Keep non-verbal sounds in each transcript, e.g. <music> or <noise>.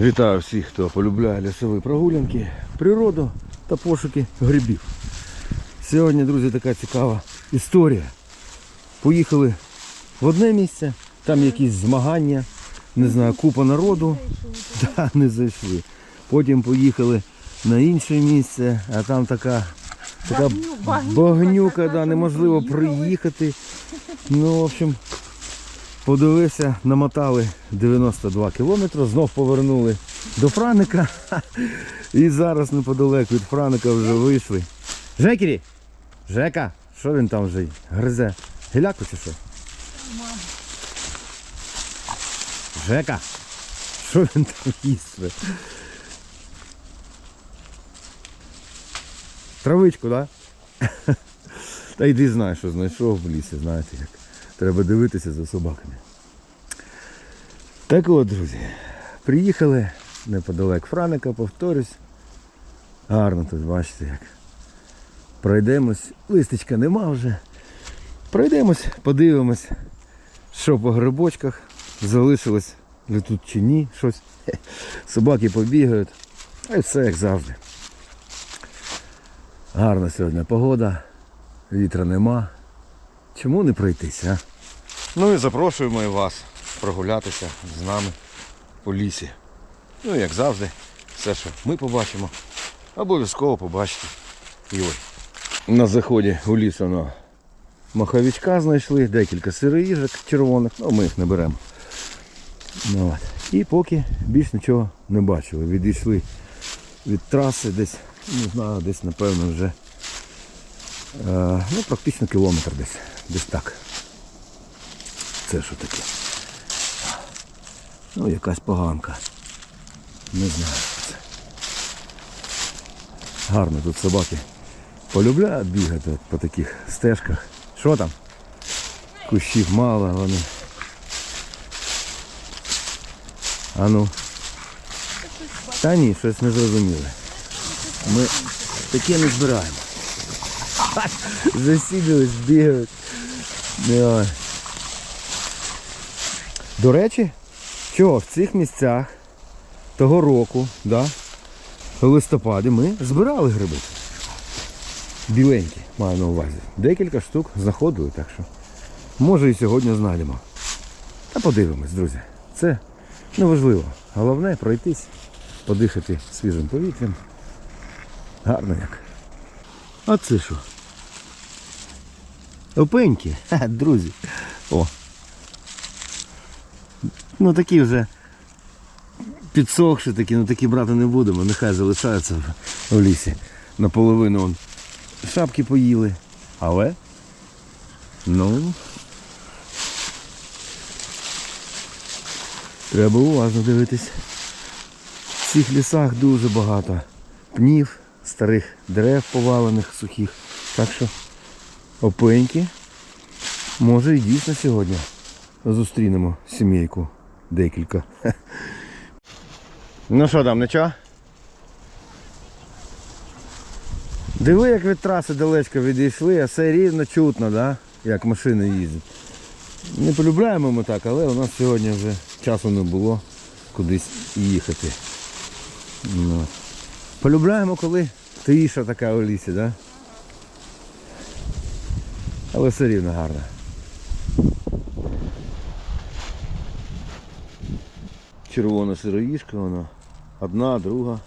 Вітаю всіх, хто полюбляє лісові прогулянки, природу та пошуки грибів. Сьогодні, друзі, така цікава історія. Поїхали в одне місце, там якісь змагання, не знаю, купа народу, та не зайшли. Потім поїхали на інше місце, а там така, така Багню- багнюка багнюка, да, неможливо приїхати. Ну, в общем, подивився, намотали 92 кілометри, знов повернули до Франика. І зараз неподалек від Франика вже вийшли. Жекері! Жека! Що він там вже гризе? Гіляку чи що? Жека! Що він там їсть? Травичку, так? Да? Та йди знай, що знайшов в лісі, знаєте як. Треба дивитися за собаками. Так от, друзі, приїхали неподалек Франика, повторюсь. Гарно тут, бачите як. Пройдемось, листочка нема вже. Пройдемось, подивимось, що по грибочках залишилось ли тут чи ні, щось. Собаки побігають. А й все як завжди. Гарна сьогодні погода, вітра нема. Чому не пройтись, а? Ну і запрошуємо і вас прогулятися з нами по лісі. Ну, як завжди, все, що ми побачимо, обов'язково побачите і ви. На заході у ліс воно маховичка знайшли, декілька сироїжок червоних, ну ми їх не беремо. Ну, от. І поки більш нічого не бачили. Відійшли від траси десь, не знаю, десь напевно вже е, ну, практично кілометр десь. Десь так. Це що таке? Ну, якась поганка. Не знаю. що це. Гарно тут собаки полюбляють бігати по таких стежках. Що там? Кущів мало, вони. А ну. Та ні, щось не зрозуміле. Ми таке не збираємо. <laughs> Засідались, бігають. До речі, що в цих місцях того року, да, в листопаді ми збирали гриби. Біленькі, маю на увазі. Декілька штук знаходили, так що може і сьогодні знайдемо. Та подивимось, друзі. Це неважливо. Головне пройтись, подихати свіжим повітрям. Гарно як. А це що? Опеньки, друзі. О. Ну такі вже підсохші такі, ну такі брати не будемо, нехай залишаються в, в лісі. Наполовину он шапки поїли. Але. Ну. Треба уважно дивитись. В цих лісах дуже багато пнів, старих дерев повалених, сухих. Так що опеньки. Може і дійсно сьогодні зустрінемо сімейку декілька. <laughs> Ну що там, нічого? Диви, як від траси далечко відійшли, а все рівно чутно, да? як машини їздять. Не полюбляємо ми так, але у нас сьогодні вже часу не було кудись їхати. Ну. Полюбляємо, коли тиша така у лісі, да? Але все рівно гарно. Червона сироїшка вона. Одна, друга.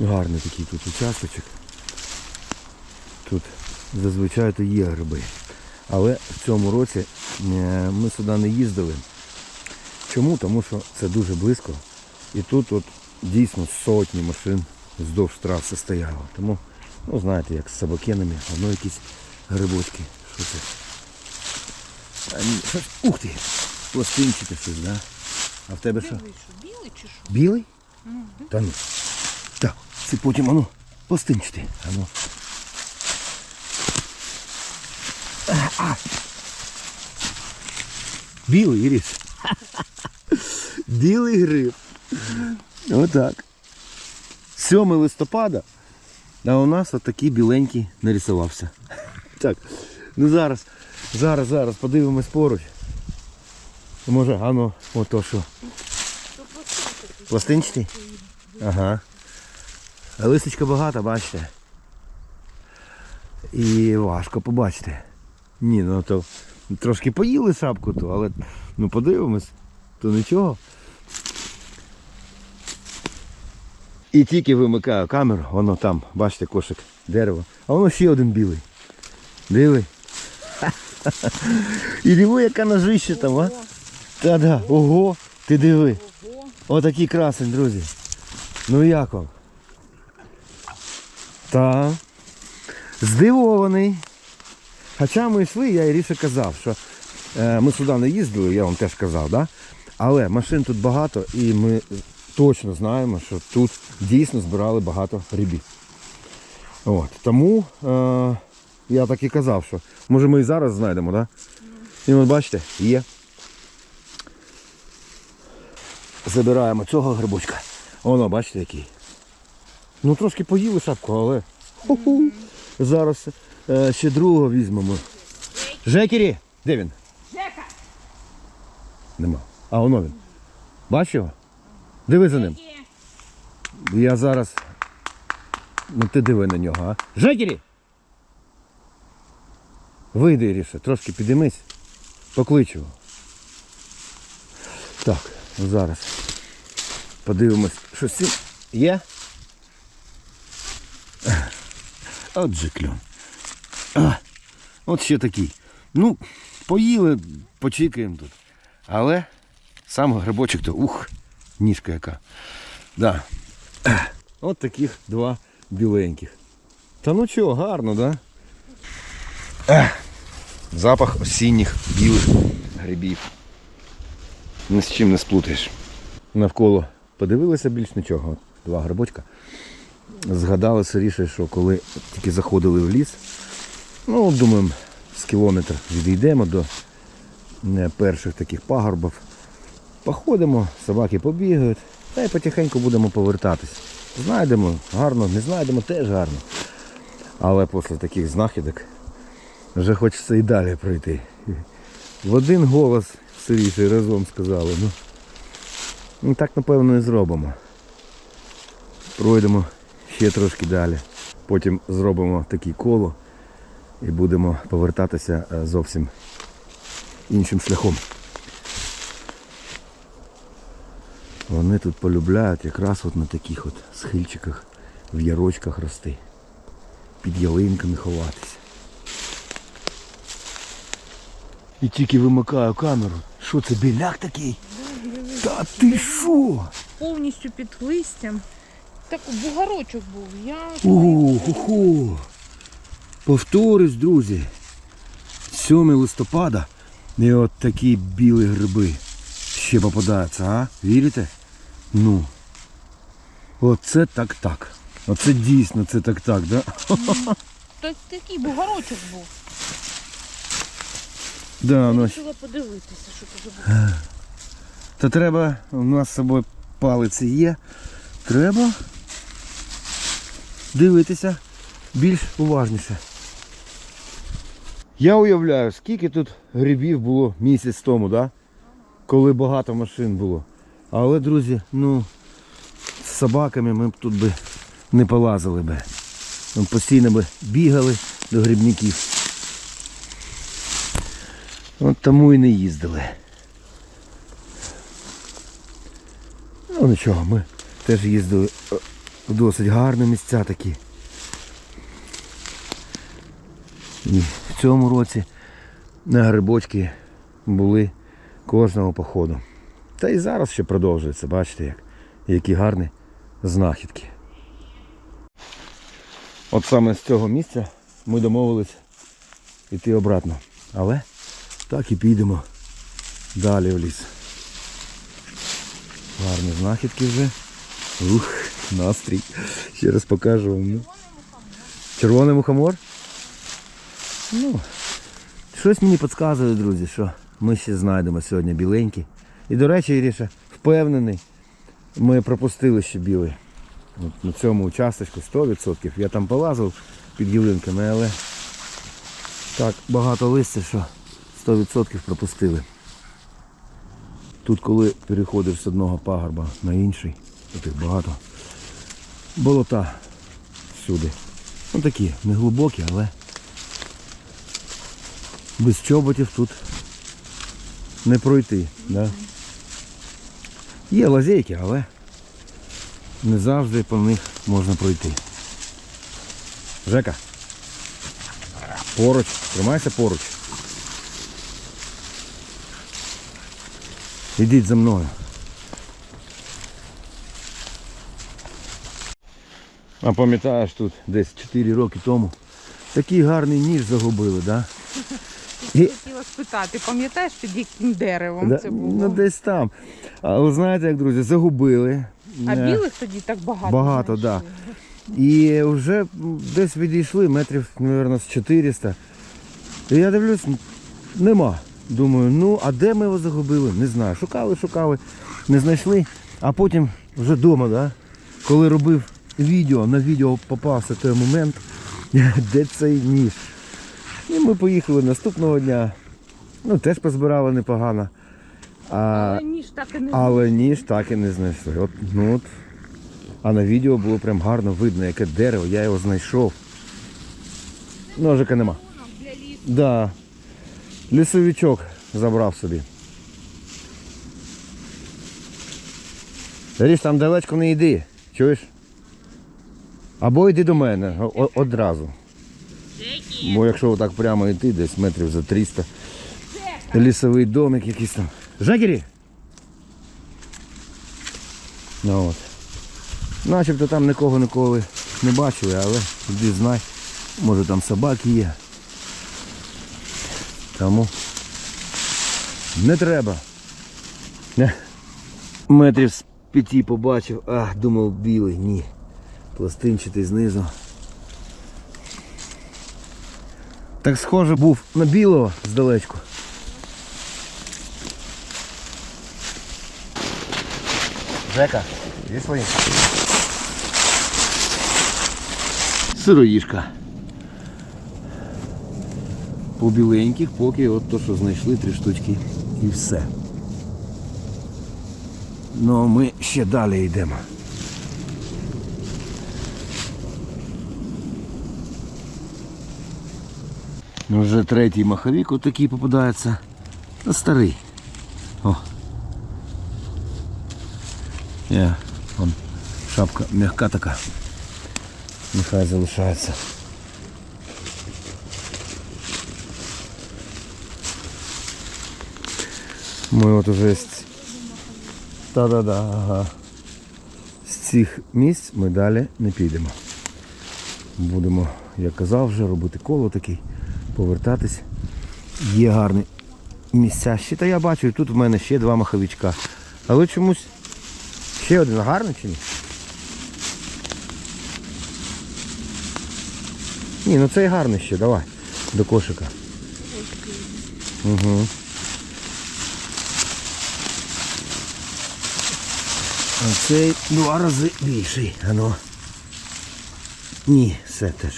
Гарний такий тут участочок. Тут зазвичай то є гриби. Але в цьому році е, ми сюди не їздили. Чому? Тому що це дуже близько. І тут от дійсно сотні машин вздовж траси стояло. Тому, ну знаєте, як з собакенами, воно якісь грибочки. Що це? А, що ж- Ух ти! Пластинчики щось, да? А в тебе що? Дивись, що білий чи що? Білий? Та ну. Так, це потім ану, пластинчатий. Ану. А. Білий Іріс. <laughs> Білий гриб. Отак. 7 листопада, а у нас отакий біленький нарисувався. <laughs> Так, Ну зараз, зараз, зараз подивимось поруч. Може, а ну, ото що. Пластинчатий? Ага. А листочка багата, бачите. І важко побачити. Ні, ну то трошки поїли шапку ту, але ну подивимось, то нічого. І тільки вимикаю камеру, воно там, бачите, кошик дерева. А воно ще один білий. Диви. <laughs> І диви, яка ножище там, а? Та-да, ого, ти диви. Отакий красень, друзі. Ну як вам? Та. Здивований. Хоча ми йшли, я Іріше казав, що е, ми сюди не їздили, я вам теж казав, да? але машин тут багато і ми точно знаємо, що тут дійсно збирали багато грибів. От, тому е, я так і казав, що може ми і зараз знайдемо, да? І от бачите, є. Забираємо цього грибочка. Воно, бачите, який. Ну трошки поїли шапку, але ху-ху. зараз е, ще другого візьмемо. Жекері! Де він? Жека! Нема. А воно він. Бачиш його? Диви за ним. Я зараз. Ну ти диви на нього, а? Жекері! Вийди, Ріша, трошки підіймись. Поклич його. Так, зараз. Подивимось, що цим є. От же. От ще такий. Ну, поїли, почікаємо тут. Але сам грибочок то ух, ніжка яка. Да. От таких два біленьких. Та ну чого, гарно, да? Запах осінніх білих грибів. Ні з чим не сплутаєш. Навколо подивилися більш нічого. Два грибочка. Згадали сиріше, що коли тільки заходили в ліс, ну, думаємо, з кілометр відійдемо до перших таких пагорбів. Походимо, собаки побігають, та й потихеньку будемо повертатись. Знайдемо, гарно, не знайдемо, теж гарно. Але після таких знахідок вже хочеться і далі пройти. В один голос сиріше разом сказали. Ну, ну так напевно і зробимо. Пройдемо ще трошки далі. Потім зробимо таке коло і будемо повертатися е, зовсім іншим шляхом. Вони тут полюбляють якраз от на таких от схильчиках, в ярочках рости. Під ялинками ховатися. І тільки вимикаю камеру. Що це біляк такий? Та ти що? Повністю під листям. Так бугарочок був. Я Ого, хо-хо. Повторюсь, друзі. 7 листопада і от такі білі гриби ще попадаються, а? Вірите? Ну. Оце так-так. Оце дійсно це так-так, да? так, такий бугарочок був. Да, Я ну, вирішила подивитися, що це за був. Та треба, у нас з собою палиці є. Треба дивитися більш уважніше. Я уявляю, скільки тут грибів було місяць тому, да? коли багато машин було. Але, друзі, ну, з собаками ми б тут би не полазили би. Ми постійно би бігали до грибників. От тому і не їздили. Ну нічого, ми теж їздили е, в досить гарні місця такі. І в цьому році на грибочки були кожного походу. Та і зараз ще продовжується, бачите, як, які гарні знахідки. От саме з цього місця ми домовились йти обратно. Але так і підемо далі в ліс. Гарні знахідки вже. Ух, настрій. Ще раз покажу вам. ну. Червоний мухомор? Ну, щось мені підказує, друзі, що ми ще знайдемо сьогодні біленький. І до речі, Іріша, впевнений, ми пропустили ще білий. От на цьому участочку 100%. Я там полазив під ялинками, але Так, багато листя, що 100% пропустили. Тут коли переходиш з одного пагорба на інший, тут їх багато. Болота всюди. Ну такі, не глибокі, але без чоботів тут не пройти. Да? Є лазейки, але не завжди по них можна пройти. Жека. Поруч, тримайся поруч. Ідіть за мною. А пам'ятаєш тут десь 4 роки тому такий гарний ніж загубили, да? І, Хотіла спитати, пам'ятаєш під яким деревом да, це було? ну десь там. А ви знаєте, як друзі, загубили. А Е, білих тоді так багато. Багато, знайшли. І вже десь відійшли метрів, мабуть, з 400. І я дивлюсь, нема. Думаю, ну а де ми його загубили? Не знаю. Шукали, шукали, не знайшли. А потім вже вдома, да? коли робив відео, на відео попався той момент, <laughs> де цей ніж. І ми поїхали наступного дня. Ну, теж позбирали непогано. А, Але ніж так і не але ніж так і не знайшли. От, ну, от. А на відео було прям гарно видно, яке дерево, я його знайшов. Ножика нема. для лісу. Да. Лісовичок забрав собі. Ріш, там далечко не йди, чуєш? Або йди до мене о- одразу. Бо якщо так прямо йти, десь метрів за 300. Лісовий домик якийсь там. Жагері! Ну от. Начебто там нікого ніколи не бачили, але іди знай. Може там собаки є. Тому не треба. Не. Метрів з п'яті побачив, а, думав білий, ні. Пластинчатий знизу. Так схоже був на білого здалечку. Жека, пішли. Сироїшка. По біленьких, поки от то, що знайшли три штучки і все. Ну ми ще далі йдемо. Ну, Вже третій маховик отакий попадається. Та старий. О. Є, вон шапка м'яка така. Нехай залишається. Ми от уже з... Та-да-да, ага. З цих місць ми далі не підемо. Будемо, як казав вже, робити коло такий, повертатись. Є гарні місця. Ще та я бачу, тут в мене ще два маховичка. Але чомусь ще один гарний чи ні? Ні, ну цей гарний ще, давай. До кошика. Угу. А цей два рази більший. Ано. Ні, все теж.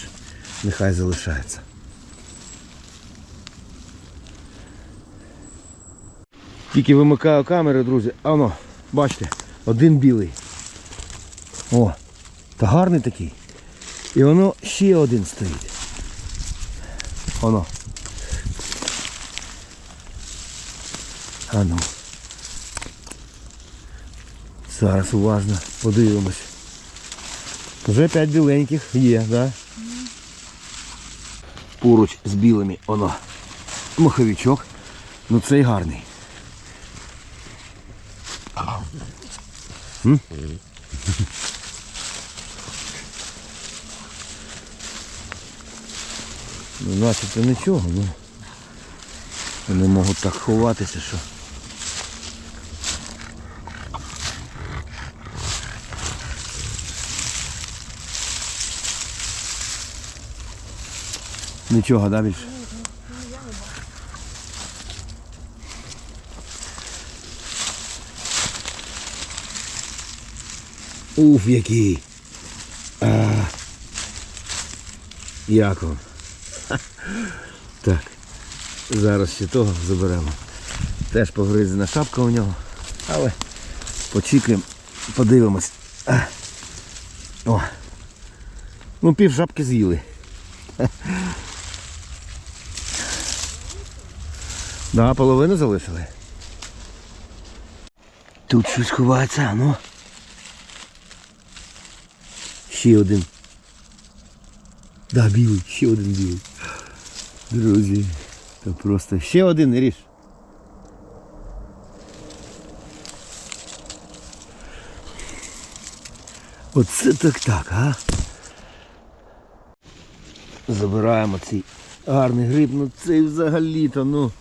Нехай залишається. Тільки вимикаю камеру, друзі. А воно, бачите, один білий. О, та гарний такий. І воно ще один стоїть. Воно. А ну. Зараз уважно подивимось. Вже п'ять біленьких є, так? Да? Поруч з білими воно. Маховичок. Ну цей гарний. М? Ну, начебто нічого, ну. Вони можуть так ховатися, що. Нічого, да, більше? Уф, який. А, як вам? <laughs> Так. Зараз ще того заберемо. Теж погризена шапка у нього. Але почекаємо, подивимось. О. Ну, пів шапки з'їли. <laughs> Да, половину залишили. Тут щось ховається, ну. Ще один. Да, білий, ще один білий. Друзі, то просто ще один ріж. Оце так так, а? Забираємо цей гарний гриб, ну цей взагалі-то, ну.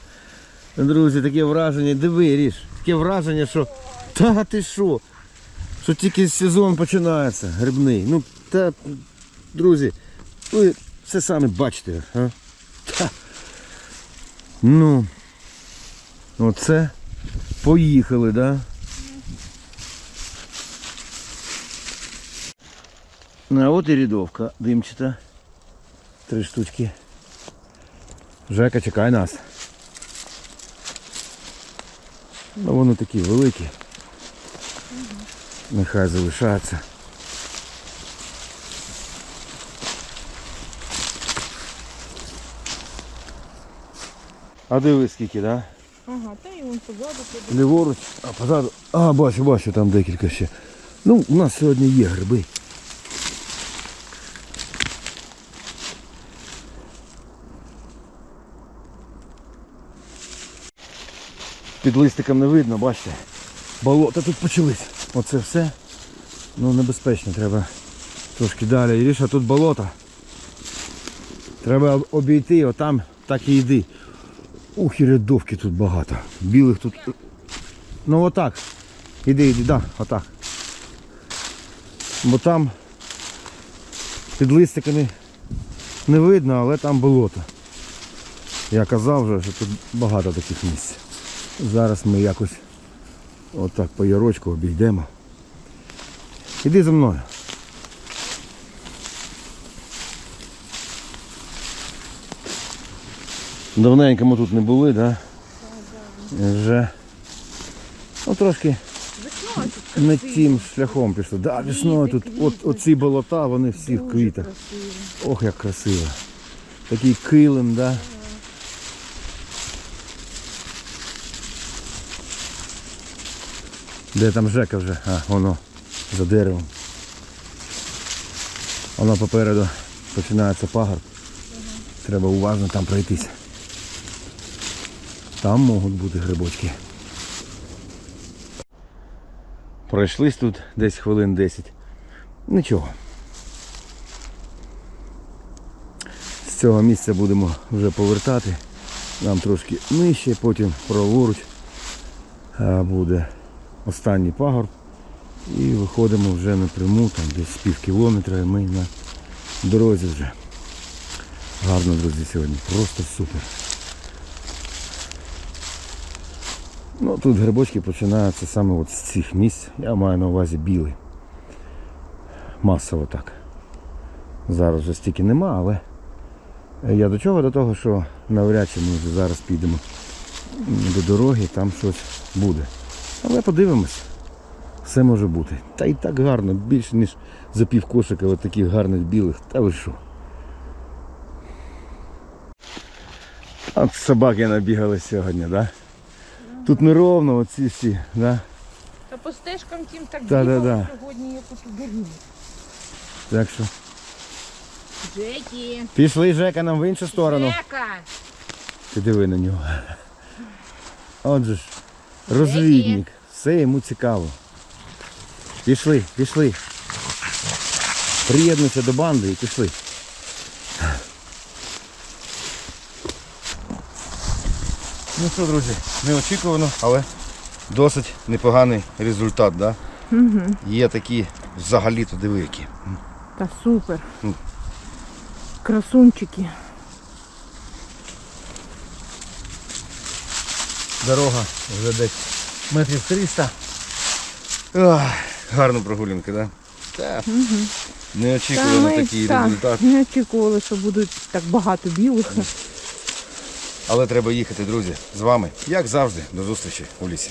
Друзі, таке враження, диви, ріж, таке враження, що. Та ти що? Що тільки сезон починається, грибний. Ну, та, друзі, ви все самі бачите, а? Та. Ну. Оце. Поїхали, да? Ну, а от і рядовка димчата. Три штучки. Жека, чекай нас. Ну вони такі великі. Нехай залишаються. А диви скільки, да? Ага, та і вон позаду подивись. Ліворуч, а позаду. А, бачу, бачу, там декілька ще. Ну, у нас сьогодні є гриби. Під листиком не видно, бачите. Болота тут почались. Оце все. Ну небезпечно, треба трошки далі. Іріша, тут болото. Треба обійти, отам так і йди. Ух, і рядовки тут багато. Білих тут. Ну отак. Іди, іди, да, отак. Бо там під листиками не видно, але там болото. Я казав вже, що тут багато таких місць. Зараз ми якось отак по ярочку обійдемо. Іди за мною. Давненько ми тут не були, да? Вже ну, трошки не тим шляхом пішли. Да, весною тут от, оці болота, вони всі в квітах. красиво. Ох, як красиво. Такий килим, да? Де там Жека вже? А, воно за деревом. Воно попереду починається пагорб. Треба уважно там пройтись. Там можуть бути грибочки. Пройшлись тут десь хвилин 10. Нічого. З цього місця будемо вже повертати. Нам трошки нижче, потім праворуч буде останній пагорб. І виходимо вже напряму, там десь пів кілометра і ми на дорозі вже. Гарно, друзі, сьогодні. Просто супер. Ну, тут грибочки починаються саме от з цих місць. Я маю на увазі білий. Масово так. Зараз вже стільки нема, але я до чого? До того, що навряд чи ми вже зараз підемо до дороги, там щось буде. Але подивимось. Все може бути. Та і так гарно, більше ніж за пів кошика от таких гарних білих. Та ви що? От собаки набігали сьогодні, да? Тут неровно оці всі, да? Та по стежкам тим так Да, да, бігали да. сьогодні, як у дурні. Так що. Джекі, Пішли Жека нам в іншу сторону. Жека, Ти диви на нього. Отже ж, розвідник. Все йому цікаво. Пішли, пішли. Приєднуйся до банди і пішли. Ну що, друзі, неочікувано, але досить непоганий результат, да? Угу. Є такі взагалі-то диви які. Та супер. Красунчики. Дорога вже десь метрів 300. Гарно гарна прогулянка, да? Так. Не очікувано такий так, результат. не очікували, що будуть так багато білих. Але треба їхати, друзі. З вами, як завжди, до зустрічі у лісі.